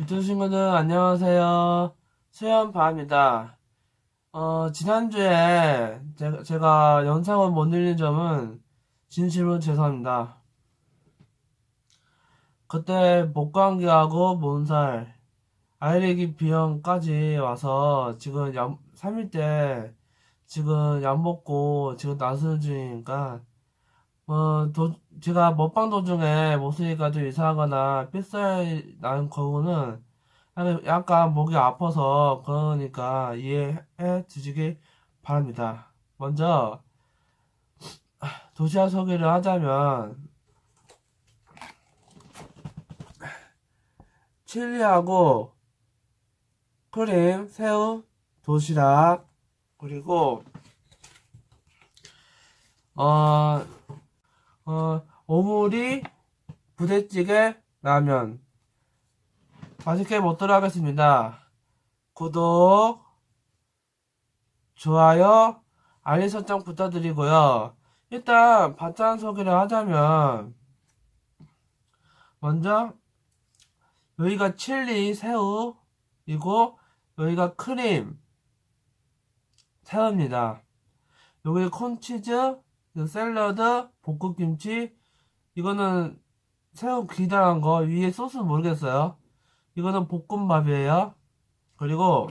유튜브 친구들 안녕하세요. 수연바입니다. 어, 지난주에 제가, 제가 영상을 못 올린 점은 진심으로 죄송합니다. 그때 목감기하고 몸살, 알레르기 비염까지 와서 지금 약, 3일 때 지금 약 먹고 지금 나서는 중이니까 어, 도, 제가 먹방 도중에 목소리가 좀 이상하거나 삐살 나는 거고는 약간, 목이 아파서 그러니까 이해해 주시기 바랍니다. 먼저 도시락 소개를 하자면 칠리하고 크림, 새우, 도시락 그리고 어 어, 오므리, 부대찌개, 라면. 맛있게 먹도록 하겠습니다. 구독, 좋아요, 알림 설정 부탁드리고요. 일단, 반찬 소개를 하자면, 먼저, 여기가 칠리, 새우, 이고, 여기가 크림, 새우입니다. 여기 콘치즈, 그 샐러드, 볶음김치, 이거는 새우 기다란 거, 위에 소스 모르겠어요. 이거는 볶음밥이에요. 그리고,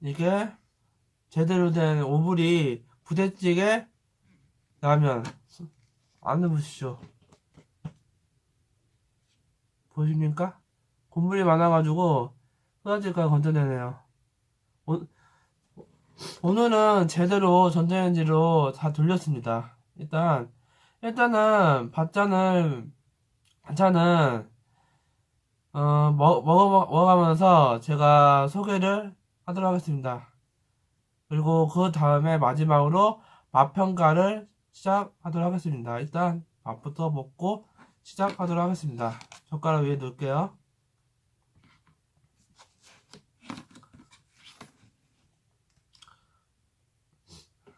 이게 제대로 된 오브리 부대찌개, 라면. 안 해보시죠. 보십니까? 국물이 많아가지고, 쏟아질까 건져내네요. 오- 오늘은 제대로 전자레인지로 다 돌렸습니다. 일단, 일단은, 밥잔을, 반찬은, 어, 먹, 먹어, 먹어가면서 제가 소개를 하도록 하겠습니다. 그리고 그 다음에 마지막으로 맛 평가를 시작하도록 하겠습니다. 일단, 밥부터 먹고 시작하도록 하겠습니다. 젓가락 위에 놓을게요.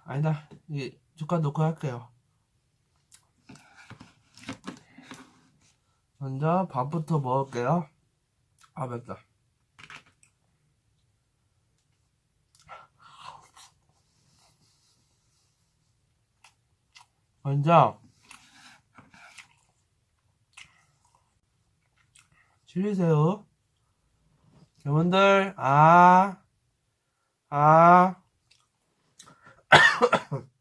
아니다. 이 젓가락 놓고 할게요. 먼저 밥부터 먹을게요. 아 맵다. 먼저 칠리새우 여러분들 아 아,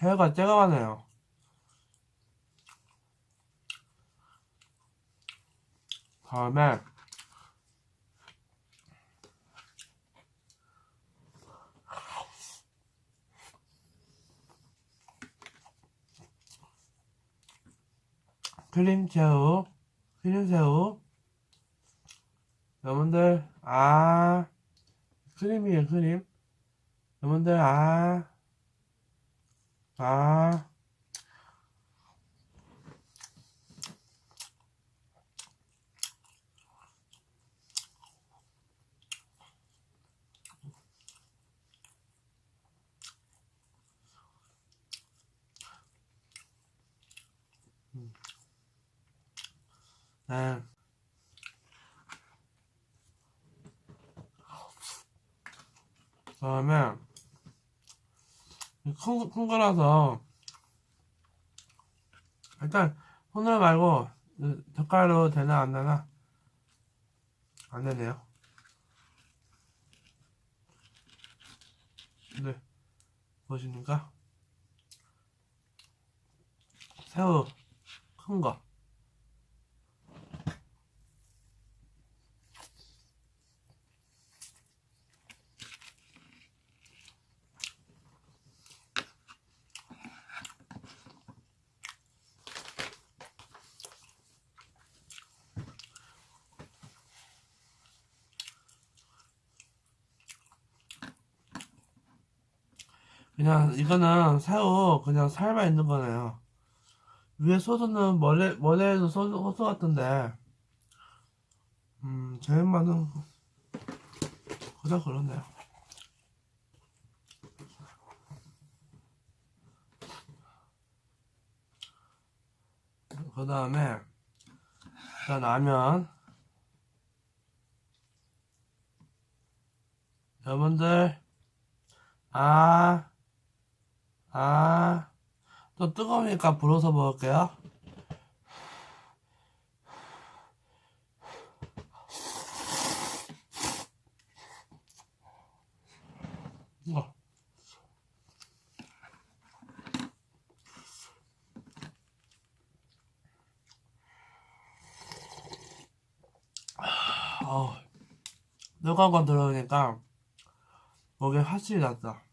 새우가 째가하네요. 다음에 크림새우, 크림새우. 여러분들, 아, 크림이에요, 크림. 여러분들, 아, 아. 네. 그다음에 큰, 큰 거라서 일단 손으로 말고 젓가락으로 되나 안 되나 안 되네요. 네 보십니까? 새우 큰 거. 그냥 이거는 새우 그냥 살만 있는 거네요. 위에 소스는 머레 머레에도 소스 소스 같은데 음, 제 맛은 그다 그렇네요. 그 다음에 일단 라면 여러분들 아, 아, 또 뜨거우니까 불어서 먹을게요. 이거. 어, 뜨거운 거 들어오니까 목에 확실히 났다.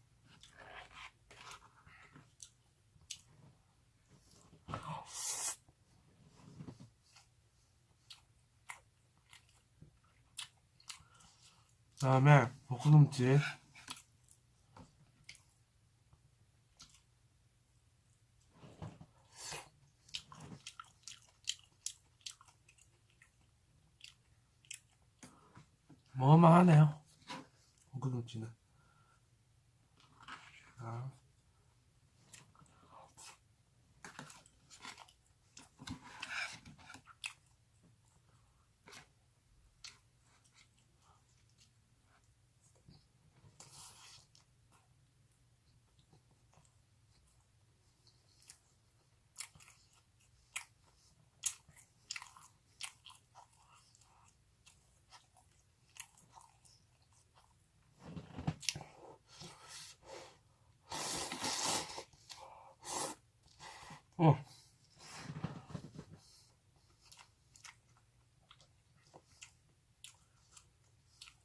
다음에 볶음김치 먹을만 하네요. 볶음김치는 자.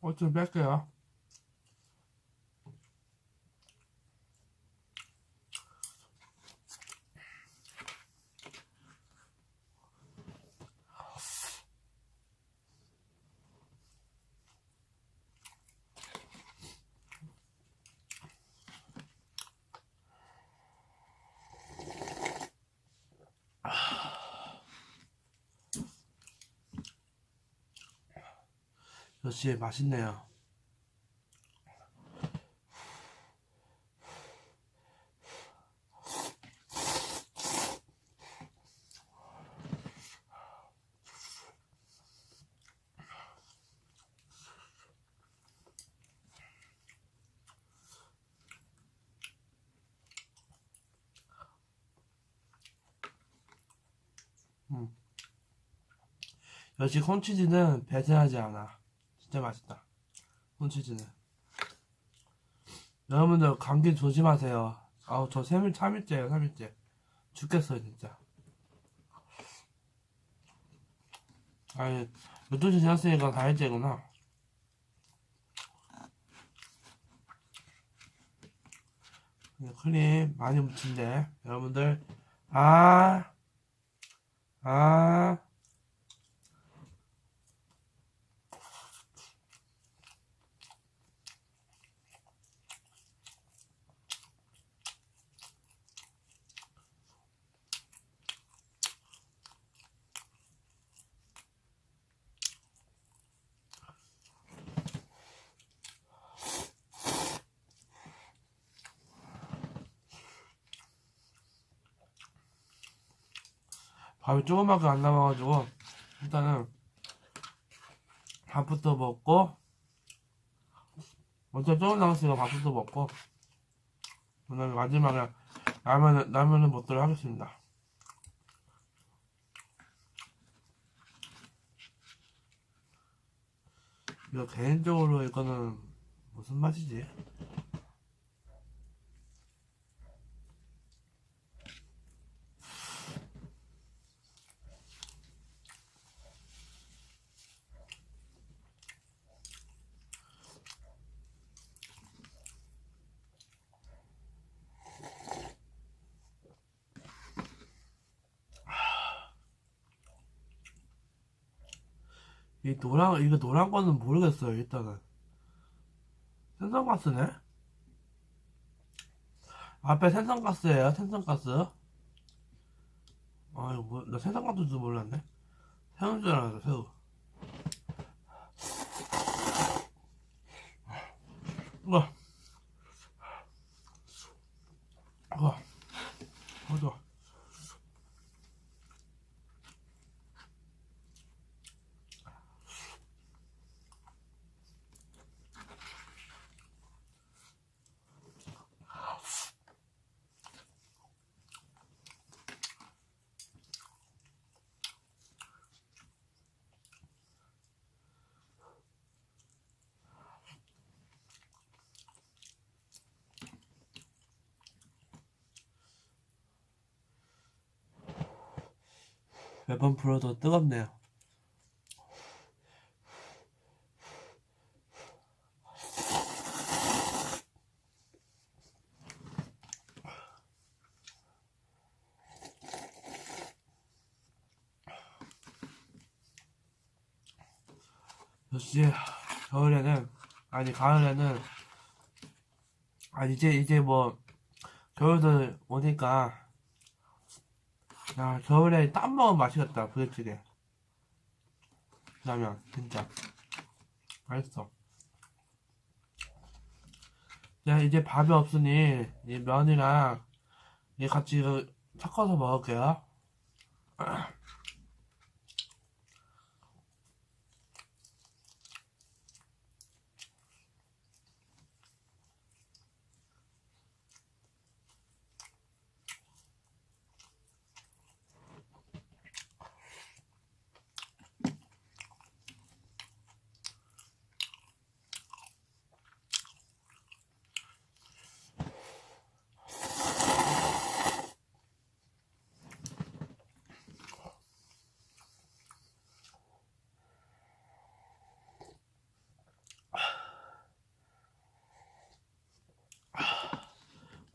어좀 뺄게요. 역시 맛있네요. 음. 역시 콘치즈는 배신하지 않아. 진짜 맛있다. 콘치즈는. 여러분들 감기 조심하세요. 아우 저 3일, 3일째예요 3일째. 죽겠어요 진짜. 아니 12시 지났으니까 4일째구나. 크림 많이 묻힌데 여러분들 아 아, 밥이 조금밖에 안 남아가지고 일단은 밥부터 먹고 먼저 조금 남았으니까 밥부터 먹고 그다음에 마지막에 라면을 라면을 먹도록 하겠습니다. 이거 개인적으로 이거는 무슨 맛이지? 이 노란 이거 노란 거는 모르겠어요 일단은. 생선가스네? 앞에 생선가스예요 생선가스. 아 이거 뭐, 나 생선가스도 몰랐네. 새우인 줄 알았어 새우. 와. 몇번 불어도 뜨겁네요. 역시 겨울에는 아니 가을에는 아 이제 이제 뭐 겨울도 오니까 야 겨울에 땀 먹으면 맛있겠다 부대찌개. 라면 진짜 맛있어. 야 이제 밥이 없으니 이 면이랑 이 같이 이거 섞어서 먹을게요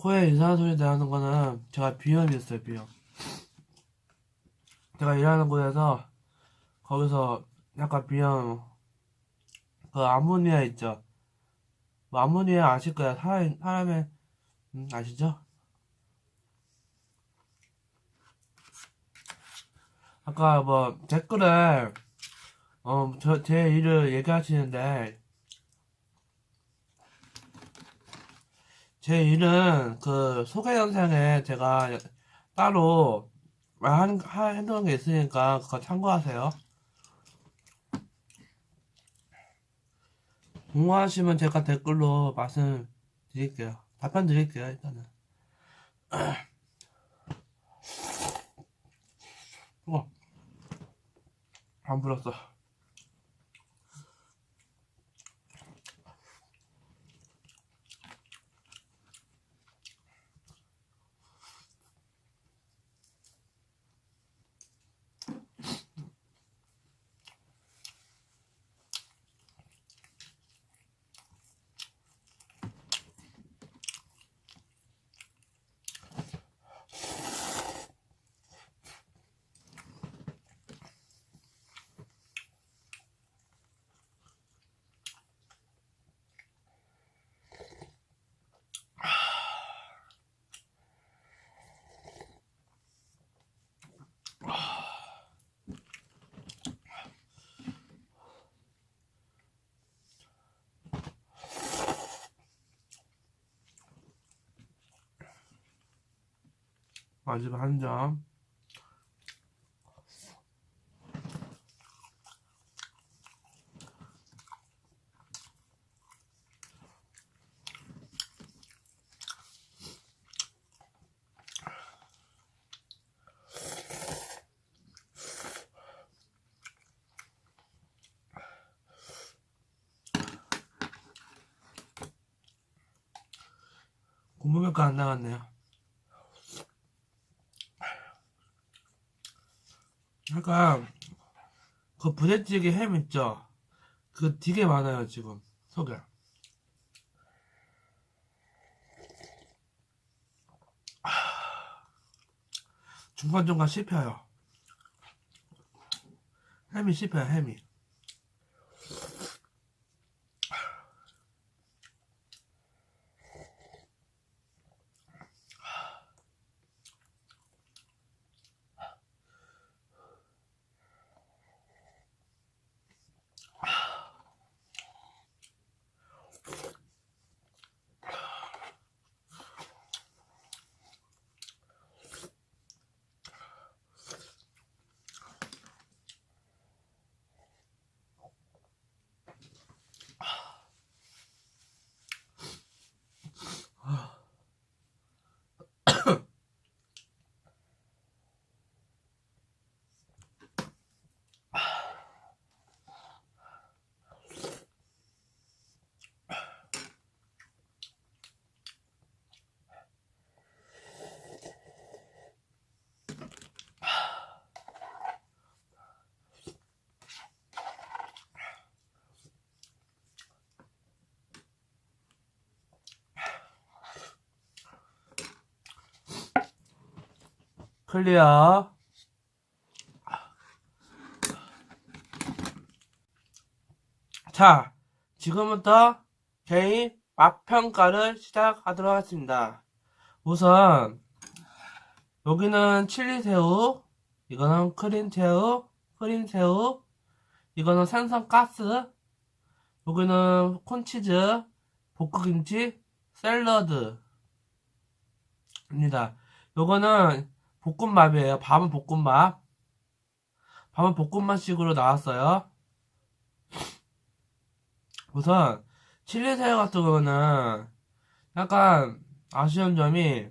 코에 이상한 소리 나는 거는 제가 비염이 있어요 비염. 제가 일하는 곳에서 거기서 약간 비염 그 아모니아 있죠? 뭐 아모니아 아실 거야 사람, 사람의 음, 아시죠? 아까 뭐 댓글에 어, 저, 제 일을 얘기하시는데 제 일은 그 소개 영상에 제가 따로 한, 한, 해놓은 게 있으니까 그거 참고하세요. 궁금하시면 제가 댓글로 말씀 드릴게요. 답변 드릴게요, 일단은. 어, 안 불었어. 마지막 한 점. 고무면가 안 나갔네요. 약간 그 부대찌개 햄 있죠? 그 되게 많아요 지금 속에. 중간중간 씹혀요. 햄이 씹혀요 햄이. 클리어. 자, 지금부터 개인 맛평가를 시작하도록 하겠습니다. 우선, 여기는 칠리새우, 이거는 크림새우, 크림새우, 이거는 생선가스, 여기는 콘치즈, 볶음김치, 샐러드입니다. 요거는 볶음밥이에요. 밥은 볶음밥. 밥은 볶음밥식으로 나왔어요. 우선 칠리 새우 같은 경우는 약간 아쉬운 점이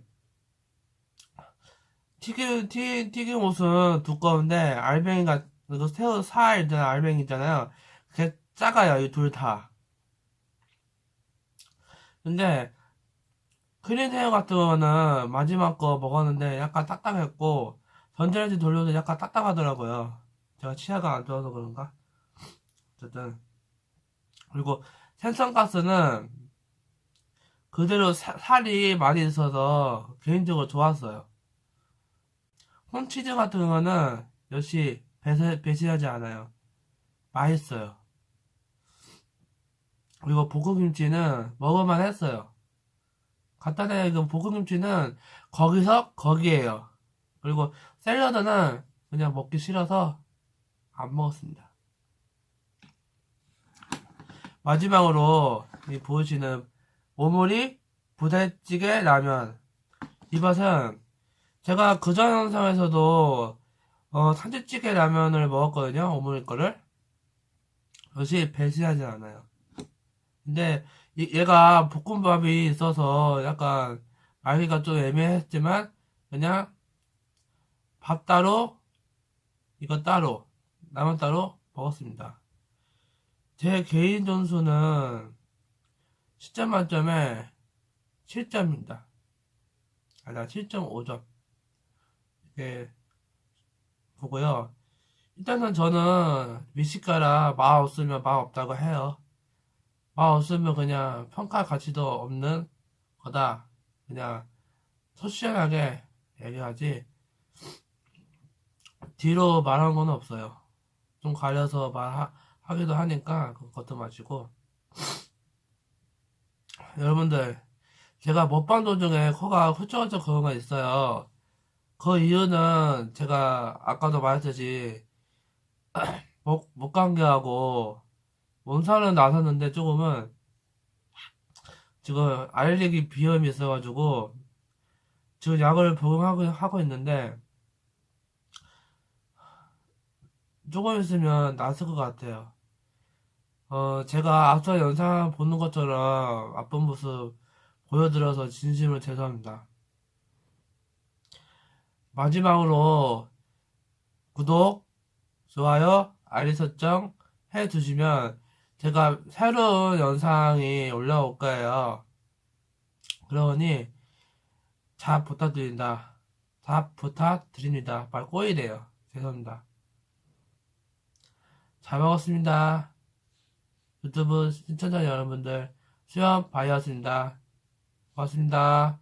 튀김 튀, 튀김 옷은 두꺼운데 알뱅이가 그 새우 살 있잖아요 알뱅이 있잖아요 그게 작아요 이 둘 다. 근데 크림새우 같은 거는 마지막 거 먹었는데 약간 딱딱했고 전자레인지 돌려도 약간 딱딱하더라고요. 제가 치아가 안 좋아서 그런가? 어쨌든 그리고 생선가스는 그대로 사- 살이 많이 있어서 개인적으로 좋았어요. 홈치즈 같은 거는 역시 배세, 배신하지 않아요. 맛있어요. 그리고 볶음김치는 먹을만 했어요. 간단하게 그 볶음김치는 거기서 거기에요. 그리고 샐러드는 그냥 먹기 싫어서 안 먹었습니다. 마지막으로 이 보여주시는 오모리 부대찌개 라면. 이 맛은 제가 그전 영상에서도 어, 산지찌개 라면을 먹었거든요. 오모리 거를. 역시 배신하지 않아요. 근데 이- 얘가 볶음밥이 있어서 약간 알기가 좀 애매했지만 그냥 밥 따로 이거 따로 라면 따로 먹었습니다 제 개인 점수는 10점 만점에 7점입니다. 아니야, 7.5점. 이렇게 보고요. 일단은 저는 미식가라 맛 없으면 맛 없다고 해요. 맛 없으면 그냥 평가 가치도 없는 거다. 그냥 소시원하게 얘기하지. 뒤로 말한 건 없어요. 좀 가려서 말하기도 하니까 그것도 마시고. 여러분들, 제가 먹방 도중에 코가 훌쩍훌쩍 그런 거 있어요. 그 이유는 제가 아까도 말했듯이 목, 목감기하고 몸살은 나섰는데 조금은 지금 알레르기 비염이 있어가지고 지금 약을 복용하고 하고 있는데 조금 있으면 낫을 것 같아요. 어, 제가 앞서 영상 보는 것처럼 아픈 모습 보여드려서 진심으로 죄송합니다. 마지막으로 구독, 좋아요, 알림 설정 해주시면 제가 새로운 영상이 올라올 거예요. 그러니 잘 부탁드린다. 잘 부탁드립니다. 말 꼬이래요. 죄송합니다. 잘 먹었습니다. 유튜브 시청자 여러분들 수염 바이였습니다. 고맙습니다.